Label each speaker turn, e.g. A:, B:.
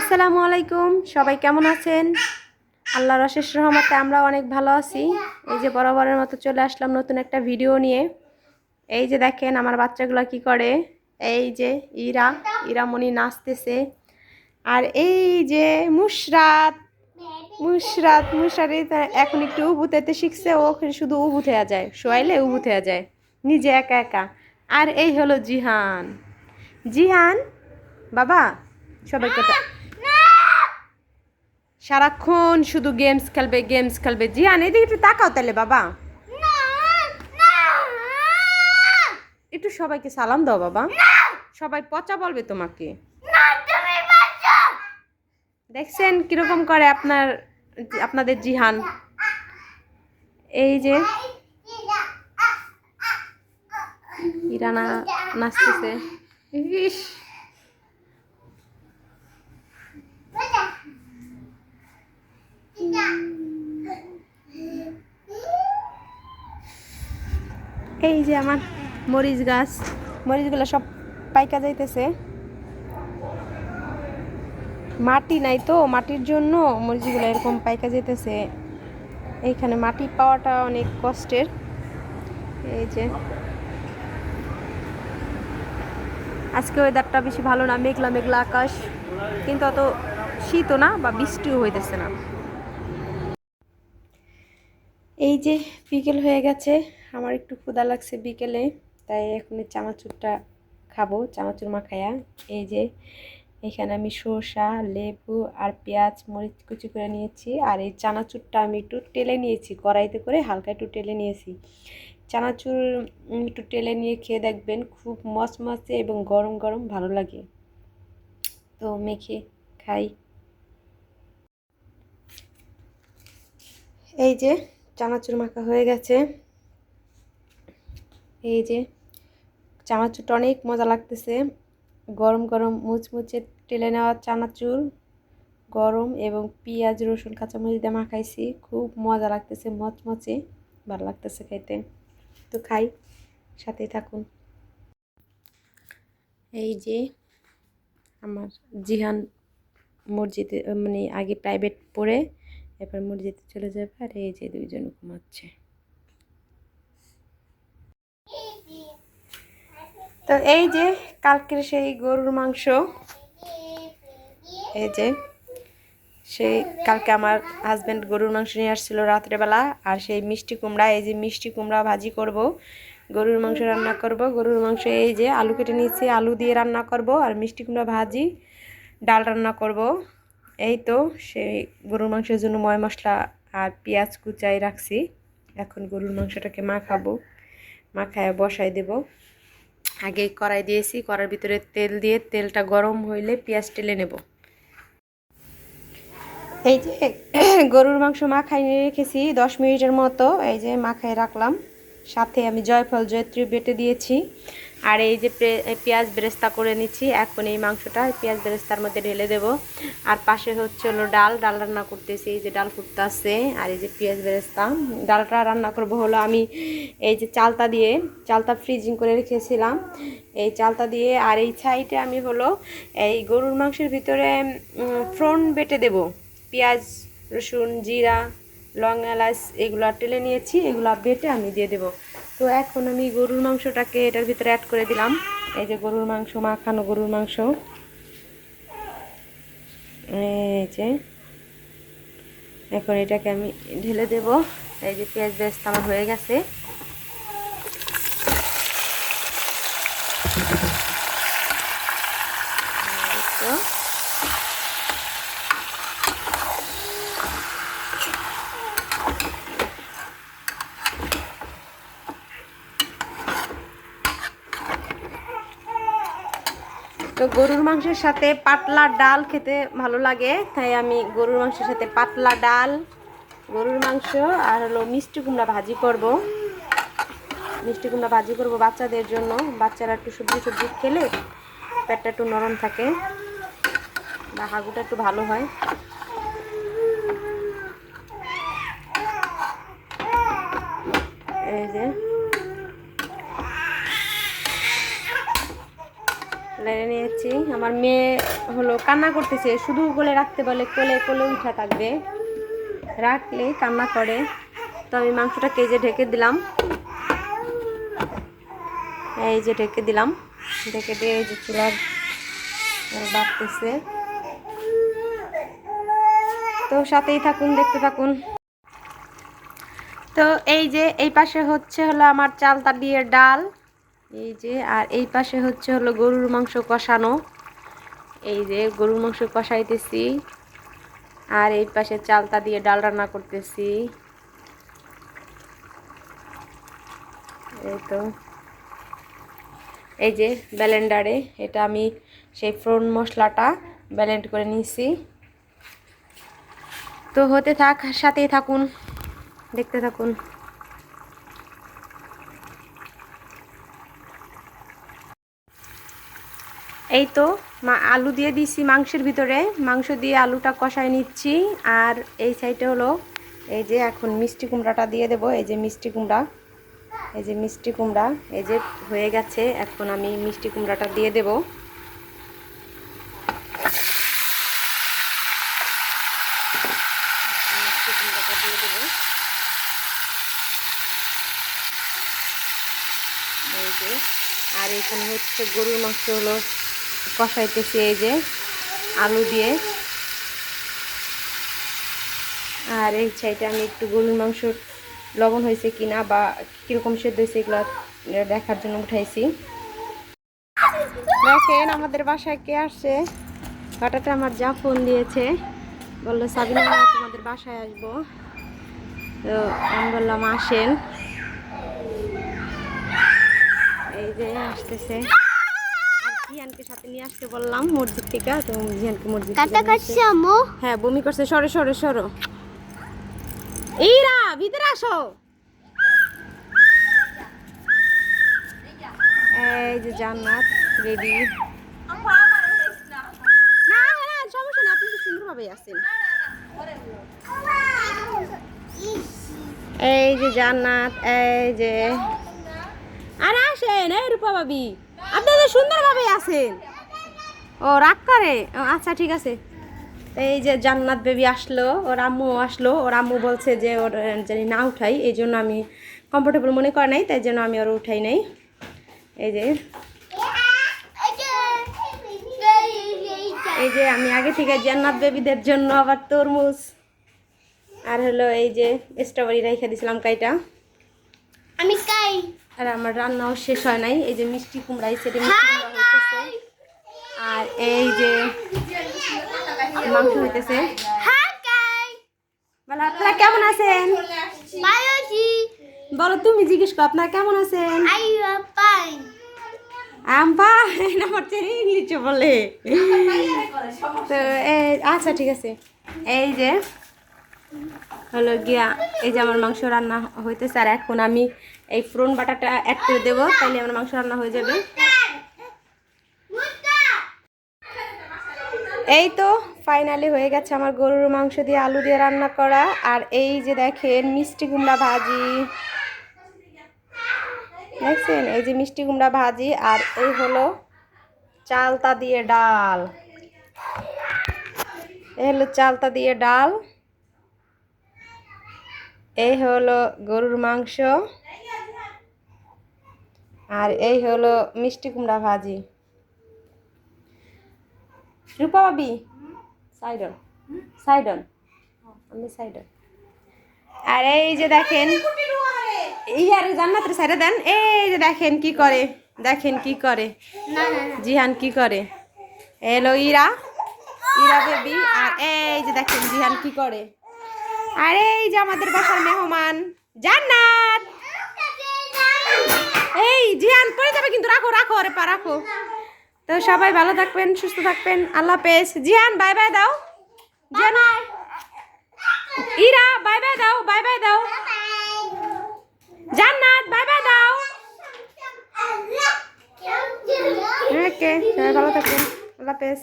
A: আসসালামু আলাইকুম। সবাই কেমন আছেন? আল্লাহর অশেষ রহমতে আমরা অনেক ভালো আছি। এই যে বরাবরের মতো চলে আসলাম নতুন একটা ভিডিও নিয়ে। এই যে দেখেন আমার বাচ্চাগুলো কি করে? এই যে ইরা ইরামণি নাচতেছে। আর এই যে মুশরাত মুশরাত মুশরাত এখন একটু উবুতেতে শিখছে, ও শুধু উবু থেয়া যায়, শোয়াইলে উবু থেয়া যায়, নিজে একা একা। আর এই হলো জিহান। জিহান, বাবা, সবাইকে টা- সারাক্ষণ শুধু গেমস খেলবে গেমস খেলবে। জিহান এদিকে একটু তাকাও তাহলে, বাবা। একটু সবাইকে সালাম দাও, বাবা। সবাই পচা বলবে তোমাকে। দেখছেন কীরকম করে আপনার, আপনাদের জিহান? এই যে ইরানা নাচতেছে। ইস এই যে আমার মরিচ গাছ, মরিচগুলো সব পাইকা যাইতেছে। মাটি নাই তো, মাটির জন্য মরিচগুলো এরকম পাইকা যেতেছে এইখানে মাটি পাওয়াটা অনেক কষ্টের। এই যে। আজকে ওয়েদারটা বেশি ভালো না, মেঘলা মেঘলা আকাশ। কিন্তু অত শীতও না বা বৃষ্টিও হইতেছে না। এই যে বিকেল হয়ে গেছে। আমার একটু ক্ষুধা লাগছে বিকেলে, তাই এখন চানাচুরটা খাব, চানাচুর মাখায়া। এই যে, এখানে আমি শসা লেবু আর পেঁয়াজ, মরিচ কুচি করে নিয়েছি। আর এই চানাচুরটা আমি একটু টেলে নিয়েছি, কড়াইতে করে হালকা একটু টেলে নিয়েছি। চানাচুর একটু টেলে নিয়ে খেয়ে দেখবেন, খুব মচমচে এবং গরম গরম ভালো লাগে। তো মেখে খাই। এই যে, চানাচুর মাখা হয়ে গেছে। এই যে, চানাচুরটা অনেক মজা লাগতেছে। গরম গরম, মুচমুচে টেলে নেওয়া চানাচুর, গরম এবং পেঁয়াজ, রসুন, কাঁচামরিচ দিয়ে মাখাইছি। খুব মজা লাগতেছে, মচমচে, ভালো লাগতেছে খাইতে। তো খাই, সাথেই থাকুন। এই যে, আমার জিহান মসজিদে মানে আগে প্রাইভেট পড়ে এবার মসজিদে চলে যাবে, আর এই যে দুইজন ঘুমাচ্ছে। তো এই যে কালকের সেই গরুর মাংস, এই যে সেই কালকে আমার হাজব্যান্ড গরুর মাংস নিয়ে আসছিল রাত্রেবেলা আর সেই মিষ্টি কুমড়া, এই যে মিষ্টি কুমড়া ভাজি করব। গরুর মাংস রান্না করব। গরুর মাংস এই যে আলু কেটে নিয়েছি, আলু দিয়ে রান্না করব, আর মিষ্টি কুমড়া ভাজি, ডাল রান্না করব। এই তো সেই গরুর মাংসের জন্য ময় মশলা আর পেঁয়াজ কুচাই রাখছি। এখন গরুর মাংসটাকে মাখাবো, মাখায় বসাই দেব। আগে কড়াই দিয়েছি কড়ার ভিতরে তেল দিয়ে তেলটা গরম হইলে পেঁয়াজ টেলে নেব। এই যে গরুর মাংস মাখাই নিয়ে রেখেছি দশ মিনিটের মতো, এই যে মাখায় রাখলাম। সাথে আমি জয়ফল, জয়ত্রী বেটে দিয়েছি। আর এই যে পেঁয়াজ বেরেস্তা করে নিচ্ছি। এখন এই মাংসটা পেঁয়াজ বেরেস্তার মধ্যে ঢেলে দেব। আর পাশে হচ্ছে হলো ডাল। ডাল রান্না করতেছি, এই যে ডাল ফুটতে আছে আর এই যে পেঁয়াজ বেরেস্তা। ডালটা রান্না করব হলো আমি এই যে চালতা দিয়ে, চালতা ফ্রিজিং করে রেখেছিলাম। এই চালতা দিয়ে আর এই ছাইটে আমি হলো এই গরুর মাংসের ভিতরে ফ্রন বেটে দেব। পেঁয়াজ, রসুন, জিরা লং এলাচ এগুলো টেলে নিয়েছি, এগুলো বেটে আমি দিয়ে দেব। তো এখন আমি গরুর মাংসটাকে এটার ভিতরে অ্যাড করে দিলাম। এই যে গরুর মাংস, মাখানো গরুর মাংস। এই যে এখন এটাকে আমি ঢেলে দেব। এই যে পেঁয়াজ বেস্ত আমার হয়ে গেছে এই তো তো গরুর মাংসের সাথে পাতলা ডাল খেতে ভালো লাগে, তাই আমি গরুর মাংসের সাথে পাতলা ডাল, গরুর মাংস আর হলো মিষ্টি কুমড়া ভাজি করব। মিষ্টি কুমড়া ভাজি করব বাচ্চাদের জন্য, বাচ্চারা একটু সবজি সবজি খেলে পেটটা একটু নরম থাকে, বা হাগুটা একটু ভালো হয়। এই যে। নিয়েছি আমার মেয়ে হলো কান্না করতেছে, শুধু কোলে রাখতে বলে, কোলে কোলে উঠা থাকবে। রাখলে কান্না করে। তো আমি মাংসটা কেজে ঢেকে দিলাম। এই যে ঢেকে দিলাম। ঢেকে দিয়ে এই যে চুলার বাড়তেছে। তো সাথেই থাকুন, দেখতে থাকুন। তো এই যে, এই পাশে হচ্ছে হলো আমার চালতা দিয়ে ডাল। এই যে, আর এই পাশে হচ্ছে হলো গরুর মাংস কষানো। এই যে, গরুর মাংস কষাইতেছি। আর এই পাশে চালতা দিয়ে ডাল রান্না করতেছি। এই তো। এই যে ব্যালেন্ডারে এটা আমি সেই ফ্রন মশলাটা ব্যালেন্ড করে নিয়েছি তো হতে থাক, সাথেই থাকুন, দেখতে থাকুন। এই তো, মা, আলু দিয়ে দিছি মাংসের ভিতরে। মাংস দিয়ে আলুটা কষায় নিচ্ছি। আর এই সাইডে হলো, এই যে এখন মিষ্টি কুমড়াটা দিয়ে দেবো। এই যে মিষ্টি কুমড়া, এই যে মিষ্টি কুমড়া, এই যে হয়ে গেছে। এখন আমি মিষ্টি কুমড়াটা দিয়ে দেব। মিষ্টি দিয়ে এই যে, আর এখানে হচ্ছে গরুর মাংস হলো কষাইতেছি এই যে আলু দিয়ে। আর এই সাইডে আমি একটু গরুর মাংস লবণ হয়েছে কিনা বা কীরকম সেদ্ধ হয়েছে এগুলো দেখার জন্য উঠাইছি। দেখেন আমাদের বাসায় কে আসছে? হঠাৎ আমার যা ফোন দিয়েছে, বলল, সাবিনা, তোমাদের বাসায় আসব। তো আমি বললাম, আসেন। এই যে, আসতেছে। নিয়ে আসতে বললাম মসজিদ থেকে তো জিহানকে মসজিদ
B: কাটা কাটছে আম্মু?
A: হ্যাঁ বমি করছে সরো সরো সরো। এইরা ভিতরে আসো। এই যে জান্নাত রেডি না না সমস্যা না আপনি তো সুন্দরভাবেই আছেন। এই যে জান্নাত এই যে। আর আসেন এই রূপা ভাবি। আপনি তো সুন্দরভাবেই আছেন। ও রাগ করে? আচ্ছা ঠিক আছে। এই যে জান্নাত বেবি আসলো ওর আম্মু আসলো ওর আম্মু বলছে যে ওর জানি না উঠাই এই জন্য আমি কমফোর্টেবল মনে করে নাই তাই জন্য আমি ওর উঠাই নাই। এই যে। এই যে আমি আগে থেকে জান্নাত বেবিদের জন্য আবার তরমুজ। আর হলো এই যে স্ট্রবেরি রেখে দিয়েছিলাম কাইটা।
B: আমি কাই
A: আর আমার রান্নাও শেষ হয় নাই এই যে মিষ্টি কুমড়া এই সেটে মিষ্টি কুমড়া হইতেছে। আর এই যে মাংস হইতেছে। বলো আপনারা কেমন আছেন? বলো তুমি জিজ্ঞেস করো আপনারা কেমন আছেন? আম্পা আমার ছেলে ইংলিশে বলে। তো এই আচ্ছা ঠিক আছে। এই যে হলো গিয়া এই যে আমার মাংস রান্না হইতেছে আর এখন আমি এই ফ্রন বাটাটা অ্যাড করে দেবো তাহলে আমার মাংস রান্না হয়ে যাবে। এই তো ফাইনালি হয়ে গেছে আমার গরুর মাংস দিয়ে আলু দিয়ে রান্না করা। আর এই যে দেখেন মিষ্টি কুমড়া ভাজি। দেখছেন? এই যে মিষ্টি কুমড়া ভাজি আর এই হলো চালতা দিয়ে ডাল। এই হলো চালতা দিয়ে ডাল। এই হলো গরুর মাংস। আর এই হলো মিষ্টি কুমড়া ভাজি। রূপা বাবি সাইডন। সাইডন। আমি সাইডন। আর এই যে দেখেন এই আর জান্নাতের সাইডে দেন এই যে দেখেন কি করে দেখেন কি করে। জিহান কি করে? এলো ইরা ইরা বেবি আর এই যে দেখেন জিহান কি করে। আর এই যে আমাদের বাসার মেহমান জান্নাত! এই জিহান পড়ে যাবে কিন্তু রাখো রাখো আরে পা রাখো। তো সবাই ভালো থাকবেন সুস্থ থাকবেন। আল্লাহ পেস জিয়ান বাই বাই দাও। জিয়ান ইরা বাই বাই দাও বাই বাই দাও। জান্নাত বাই বাই দাও। ওকে সবাই ভালো থাকবেন। আল্লাহ হাফেজ।